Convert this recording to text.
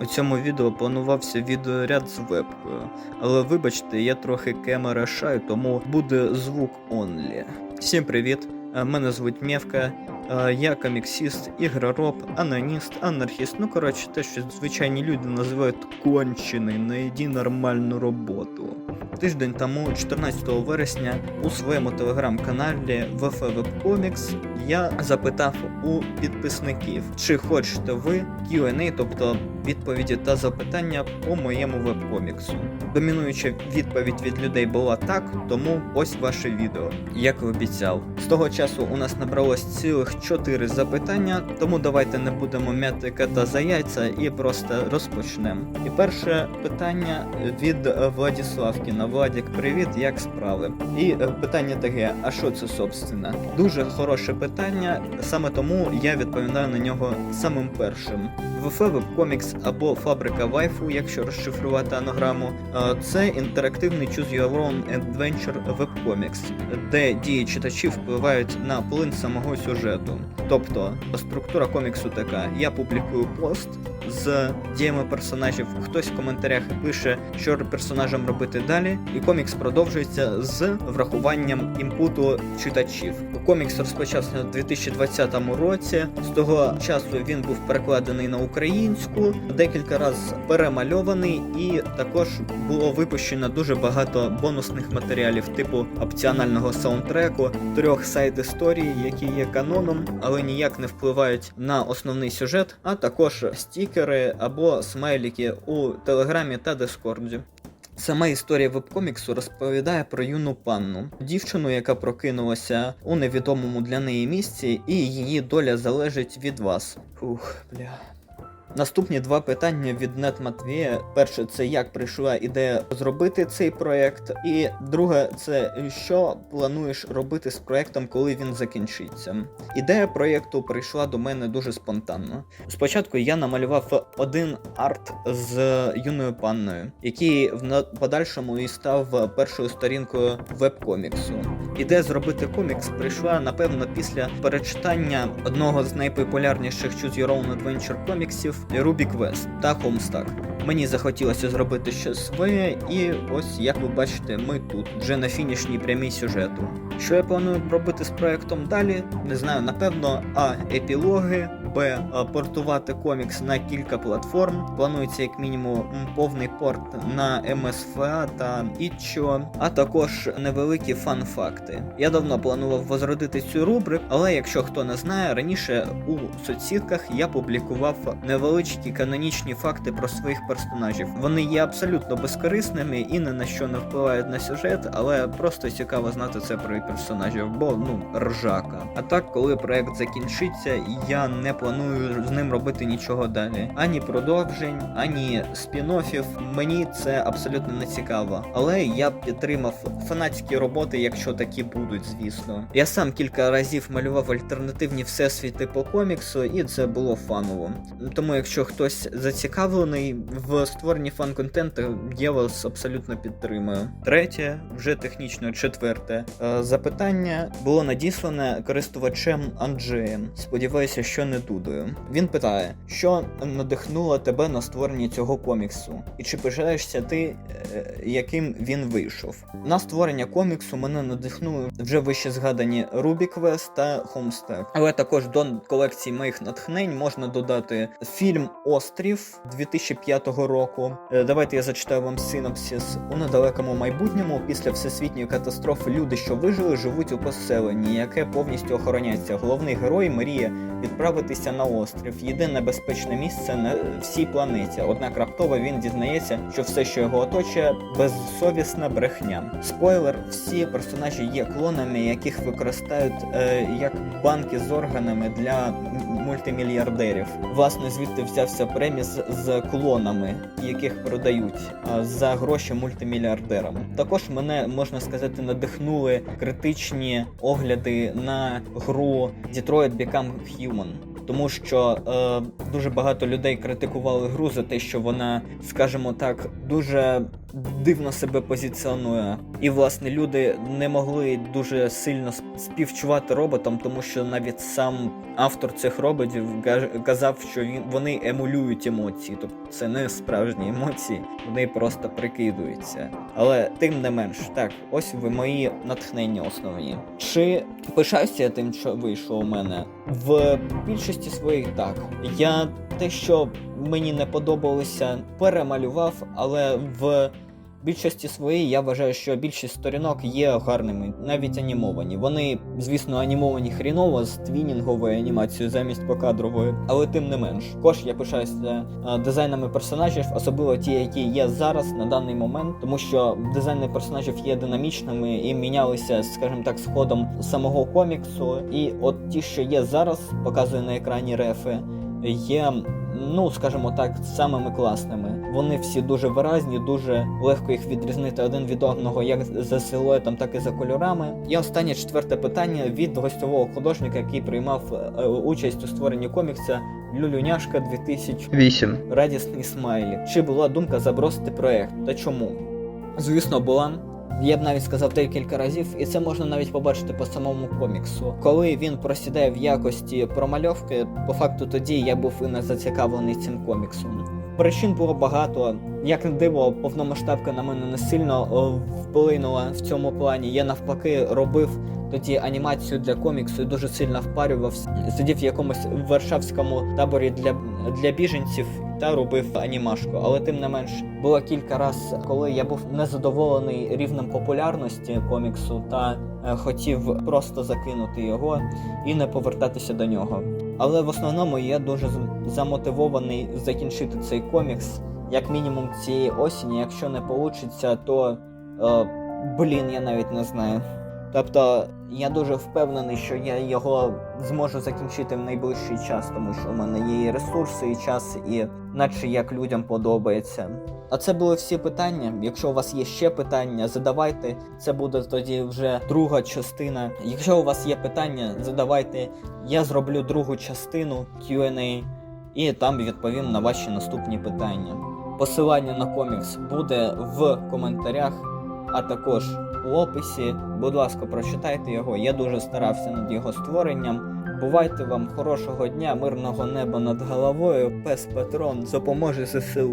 У цьому відео планувався відеоряд з вебкою, але вибачте, я трохи кемера шаю, тому буде звук онлі. Всім привіт! е, Мене звуть Мєвка, е, я коміксіст, ігророб, аноніст, анархіст. Ну коротше, те, що звичайні люди називають кончений, найді нормальну роботу. Тиждень тому, 14 вересня, у своєму телеграм-каналі VF я запитав у підписників, чи хочете ви Q&A, тобто відповіді та запитання по моєму вебкоміксу. Домінуюча відповідь від людей була так, тому ось ваше відео, як і обіцяв. З того часу у нас набралось цілих 4 запитання, тому давайте не будемо мяти кота за яйця і просто розпочнемо. І перше питання від Владіславкіна. Владік, привіт, як справи? І е, питання таке: а що це собственно? Дуже хороше питання, саме тому я відповідаю на нього самим першим. ВФ Webcomics або Фабрика Вайфу, якщо розшифрувати анаграму, е, це інтерактивний Choose Your Own Adventure Webcomics, де дії читачів впливають на плин самого сюжету. Тобто структура коміксу така: я публікую пост з діями персонажів, хтось в коментарях пише, що персонажам робити далі, і комікс продовжується з врахуванням імпуту читачів. Комікс розпочався у 2020 році. З того часу він був перекладений на українську, декілька разів перемальований, і також було випущено дуже багато бонусних матеріалів, типу опціонального саундтреку, трьох сайт історій, які є каноном, але ніяк не впливають на основний сюжет, а також стікери або смайлики у Телеграмі та Дискорді. Сама історія вебкоміксу розповідає про юну панну, дівчину, яка прокинулася у невідомому для неї місці, і її доля залежить від вас. Ух, бля. Наступні два питання від Нет Матвія. Перше, це як прийшла ідея зробити цей проект, і друге, це що плануєш робити з проектом, коли він закінчиться. Ідея проєкту прийшла до мене дуже спонтанно. Спочатку я намалював один арт з юною панною, який в подальшому і став першою сторінкою веб-коміксу. Ідея зробити комікс прийшла напевно після перечитання одного з найпопулярніших Choose Your Own Adventure коміксів Ruby Quest та Homestuck. Мені захотілося зробити щось своє, і ось як ви бачите, ми тут вже на фінішній прямій сюжету. Що я планую робити з проектом далі? Не знаю, напевно, а епілоги, Б. Портувати комікс на кілька платформ. Планується як мінімум повний порт на MSFA та Itch.io, а також невеликі фан-факти. Я давно планував возродити цю рубрику, але якщо хто не знає, раніше у соцсітках я публікував невеличкі канонічні факти про своїх персонажів. Вони є абсолютно безкорисними і ні на що не впливають на сюжет, але просто цікаво знати це про персонажів, бо ну ржака. А так, коли проект закінчиться, я не планую з ним робити нічого далі. Ані продовжень, ані спін-оффів. Мені це абсолютно не цікаво. Але я підтримав фанатські роботи, якщо такі будуть, звісно. Я сам кілька разів малював альтернативні всесвіти по коміксу, і це було фаново. Тому, якщо хтось зацікавлений в створенні фан-контенту, я вас абсолютно підтримую. Третє, вже технічно четверте е, запитання було надіслане користувачем Анджеєм. Сподіваюся, що не дудою. Він питає, що надихнуло тебе на створення цього коміксу, і чи пишаєшся ти, е, яким він вийшов? На створення коміксу мене надихнули вже вище згадані Ruby Quest та Homestuck. Але також до колекції моїх натхнень можна додати фільм Острів 2005 року. Е, Давайте я зачитаю вам синопсис. У недалекому майбутньому, після всесвітньої катастрофи, люди, що вижили, живуть у поселенні, яке повністю охороняється. Головний герой мріє відправитися на острів. Єдине безпечне місце на всій планеті. Однак раптово він дізнається, що все, що його оточує, безсовісна брехня. Спойлер: всі персонажі є клонами, яких використають е, як банки з органами для мультимільярдерів. Власне, звідти взявся преміс з клонами, яких продають за гроші мультимільярдерам. Також мене можна сказати надихнули критичні огляди на гру Detroit Become Human. Тому що е, дуже багато людей критикували гру за те, що вона, скажімо так, дуже дивно себе позиціонує. І власне люди не могли дуже сильно співчувати роботам, тому що навіть сам автор цих роботів казав, що вони емулюють емоції, тобто це не справжні емоції, вони просто прикидуються. Але тим не менш, так, ось ви мої натхнення основні. Чи пишаюся я тим, що вийшло у мене? В більшості своїх так. Я те, що мені не подобалося, перемалював, але в більшості своїй я вважаю, що більшість сторінок є гарними, навіть анімовані. Вони, звісно, анімовані хріново з твінінговою анімацією замість покадрової, але тим не менш. Також я пишаюся е, дизайнами персонажів, особливо ті, які є зараз на даний момент, тому що дизайни персонажів є динамічними і мінялися, скажімо так, з ходом самого коміксу. І от ті, що є зараз, показує на екрані рефи, є. Ну, скажімо так, самими класними. Вони всі дуже виразні, дуже легко їх відрізнити один від одного, як за силуетом, так і за кольорами. І останнє четверте питання від гостьового художника, який приймав е, участь у створенні комікса Люлюняшка 2000 8. радісний смайлі. Чи була думка забросити проект? Та чому? Звісно, була. Я б навіть сказав декілька разів, і це можна навіть побачити по самому коміксу. Коли він просідає в якості промальовки, по факту тоді я був і не зацікавлений цим коміксом. Причин було багато. Як не диво, повномасштабка на мене не сильно вплинула в цьому плані. Я навпаки робив тоді анімацію для коміксу і дуже сильно впарювався. Сидів в якомусь варшавському таборі для, для біженців та робив анімашку. Але тим не менш було кілька разів, коли я був незадоволений рівнем популярності коміксу та е, хотів просто закинути його і не повертатися до нього. Але в основному я дуже замотивований закінчити цей комікс, як мінімум цієї осені. Якщо не вийде, то е, блін, я навіть не знаю. Тобто я дуже впевнений, що я його зможу закінчити в найближчий час, тому що у мене є і ресурси, і час, і наче як людям подобається. А це були всі питання. Якщо у вас є ще питання, задавайте. Це буде тоді вже друга частина. Якщо у вас є питання, задавайте. Я зроблю другу частину Q&A і там відповім на ваші наступні питання. Посилання на комікс буде в коментарях, а також у описі. Будь ласка, прочитайте його. Я дуже старався над його створенням. Бувайте вам хорошого дня, мирного неба над головою. Пес Патрон допоможе ЗСУ.